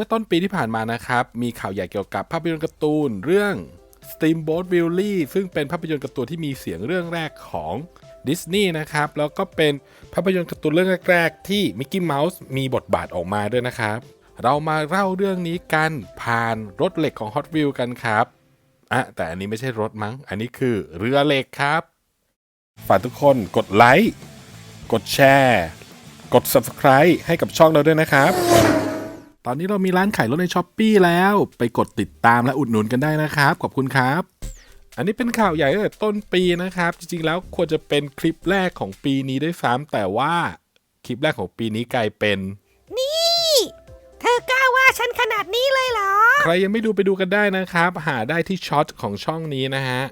มื่อต้นปีที่ผ่านมานะครับ มีข่าวใหญ่เกี่ยวกับภาพยนตร์การ์ตูนเรื่อง Steamboat Willie ซึ่งเป็นภาพยนตร์การ์ตูนที่มีเสียงเรื่องแรกของดิสนีย์นะครับ แล้วก็เป็นภาพยนตร์การ์ตูนเรื่องแรกๆ ที่มิกกี้เมาส์มีบทบาทออกมาด้วยนะครับ เรามาเล่าเรื่องนี้กันผ่านรถเหล็กของ Hot Wheels กันครับอะแต่อันนี้ไม่ใช่รถมั้ง อันนี้คือเรือเหล็กครับฝากทุกคนกดไลค์ กดแชร์ กด Subscribe ให้กับช่องเราด้วยนะครับ ตอนนี้เรามีร้านขายรถในช้อปปีแล้วไปกดติดตามและอุดหนุนกันได้นะครับ ขอบคุณครับ อันนี้เป็นข่าวใหญ่ตั้งแต่ต้นปีนะครับ จริงๆ แล้วควรจะเป็นคลิปแรกของปีนี้ด้วยซ้ำแต่ว่าคลิปแรกของปีนี้กลายเป็น นี่ เธอกล้าว่าฉันขนาดนี้เลยเหรอ ใครยังไม่ดูไปดูกันได้นะครับ หาได้ที่ช็อตของช่องนี้นะฮะ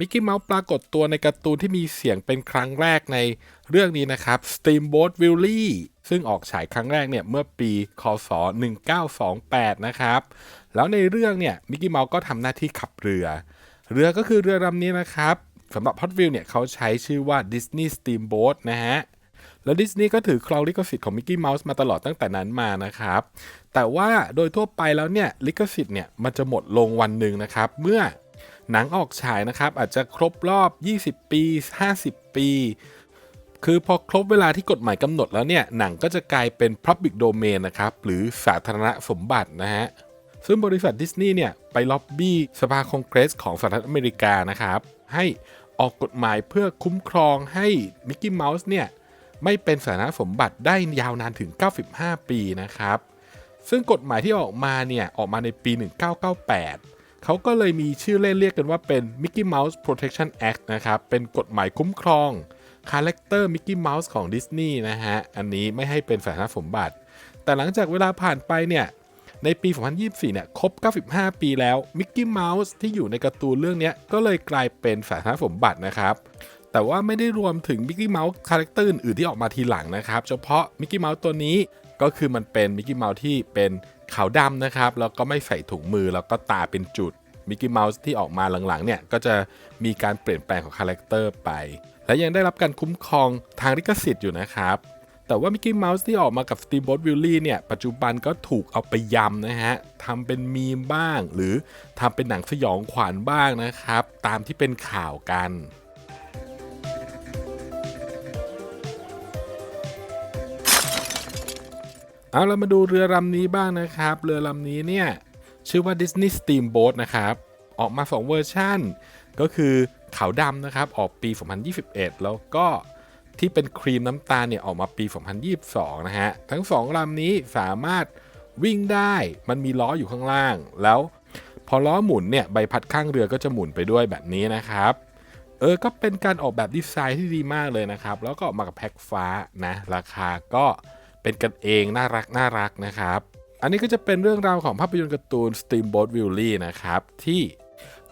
มิกกี้เมาส์ปรากฏตัวในการ์ตูนที่มีเสียงเป็นครั้งแรกในเรื่องนี้นะครับ Steamboat Willie ซึ่งออกฉายครั้งแรกเนี่ยเมื่อปีคศ 1928 นะครับ แล้วในเรื่องเนี่ยมิกกี้เมาส์ก็ทำหน้าที่ขับเรือ เรือก็คือเรือลำนี้นะครับสำหรับ Hot Wheels เนี่ยเขาใช้ชื่อว่า Disney Steamboat นะฮะแล้วดิสนีย์ก็ถือครองลิขสิทธิ์ของมิกกี้เมาส์มาตลอดตั้งแต่นั้นมานะครับ แต่ว่าโดยทั่วไปแล้วเนี่ยลิขสิทธิ์เนี่ยมันจะหมดลงวันหนึ่งนะครับ เมื่อ หนังออกฉายนะครับ อาจจะครบรอบ 20 ปี 50 ปี คือพอครบเวลาที่กฎหมายกำหนดแล้วเนี่ย หนังก็จะกลายเป็น Public Domain นะครับ หรือสาธารณสมบัตินะฮะ ซึ่งบริษัทดิสนีย์เนี่ย ไปล็อบบี้สภาคองเกรสของสหรัฐอเมริกานะครับ ให้ออกกฎหมายเพื่อคุ้มครองให้มิกกี้เมาส์เนี่ย ไม่เป็นสาธารณสมบัติได้ยาวนานถึง 95 ปีนะครับ ซึ่งกฎหมายที่ออกมาเนี่ย ออกมาในปี 1998 เขาก็เลยมีชื่อเล่นเรียกกันว่าเป็น Mickey Mouse Protection Act นะครับ เป็นกฎหมายคุ้มครองคาแรคเตอร์มิกกี้เมาส์ของดิสนีย์นะฮะ อันนี้ไม่ให้เป็นสาธารณสมบัติ แต่หลังจากเวลาผ่านไปเนี่ย ในปี 2024 เนี่ย ครบ 95 ปีแล้วมิกกี้เมาส์ที่อยู่ในการ์ตูนเรื่องนี้ก็เลยกลายเป็นสาธารณสมบัตินะครับ แต่ว่าไม่ได้รวมถึงมิกกี้เมาส์คาแรคเตอร์อื่นที่ออกมาทีหลังนะครับ เฉพาะมิกกี้เมาส์ตัวนี้ ก็คือมันเป็นมิกกี้เมาส์ที่เป็นขาวดำนะครับ แล้วก็ไม่ใส่ถุงมือ แล้วก็ตาเป็นจุดมิกกี้เมาส์ที่ออกมาหลังๆเนี่ยก็จะมีการเปลี่ยนแปลงของคาแรคเตอร์ไป และยังได้รับการคุ้มครองทางลิขสิทธิ์อยู่นะครับ แต่ว่ามิกกี้เมาส์ที่ออกมากับ Steamboat Willie เนี่ยปัจจุบันก็ถูกเอาไปยำนะฮะทำเป็นมีมบ้าง หรือทำเป็นหนังสยองขวัญบ้างนะครับ ตามที่เป็นข่าวกัน เอาเรามาดูเรือลำนี้บ้างนะครับ เรือลำนี้เนี่ย ชื่อว่า Disney Steamboat นะครับ ออกมา 2 เวอร์ชันก็คือขาวดำนะครับ ออกปี 2021 แล้วก็ที่เป็นครีมน้ำตาลเนี่ย ออกมาปี 2022 นะฮะ ทั้ง 2ลำนี้สามารถวิ่งได้มันมีล้ออยู่ข้างล่าง แล้วพอล้อหมุนเนี่ย ใบพัดข้างเรือก็จะหมุนไปด้วยแบบนี้นะครับ เออ ก็เป็นการออกแบบดีไซน์ที่ดีมากเลยนะครับ แล้วก็ออกมากับแพ็คฟ้านะ ราคาก็ เป็นกันเองน่ารักน่ารักนะครับ อันนี้ก็จะเป็นเรื่องราวของภาพยนตร์การ์ตูน Steamboat Willie นะครับที่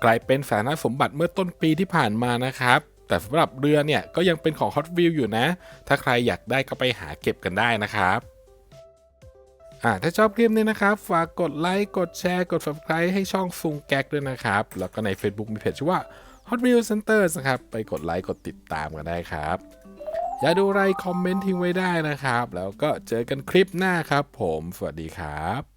กลายเป็นสาธารณสมบัติเมื่อต้นปีที่ผ่านมานะครับ แต่สำหรับเรือเนี่ยก็ยังเป็นของ Hot Wheels อยู่นะ ถ้าใครอยากได้ก็ไปหาเก็บกันได้นะครับอ่าถ้าชอบคลิปนี้นะครับ ฝากกดไลค์ กดแชร์ กด subscribe ให้ช่องซุงแก๊กด้วยนะครับ แล้วก็ใน Facebook มีเพจชื่อว่า Hot Wheels Centers นะครับ ไปกดไลค์ กดติดตามกันได้ครับ อย่าดูไรคอมเมนต์ทิ้งไว้ได้นะครับ แล้วก็เจอกันคลิปหน้าครับผม สวัสดีครับ